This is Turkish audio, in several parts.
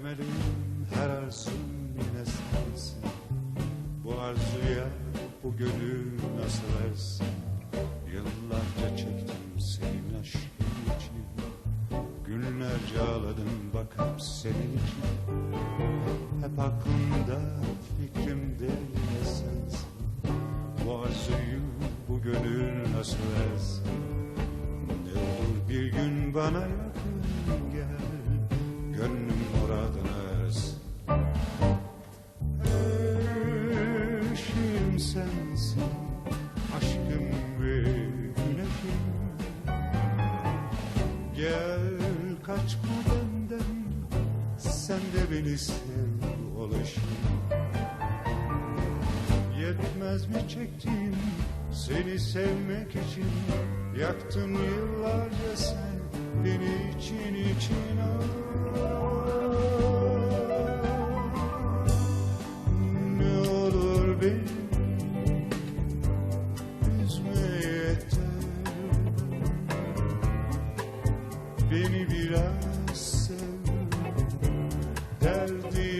Temelim her arzum yine sensin. Bu arzuya bu gönül nasıl ersin Yıllarca çektim senin aşkın için Günlerce ağladım bakıp senin için. Hep aklımda fikrimde yine sensin. Bu arzuyu bu gönül nasıl ersin Ne olur bir gün bana yakın. Gönlüm muradına ersin Eşim sensin Aşkım ve güneşim. Gel kaç bu benden Sen de beni sev ulaşım Yetmez mi çektiğim Seni sevmek için? Yaktın yıllarca sen Beni için için. Ne olur beni üzme yeter. Beni biraz sev. Derdi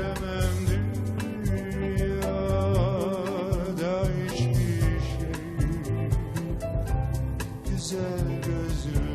cause you're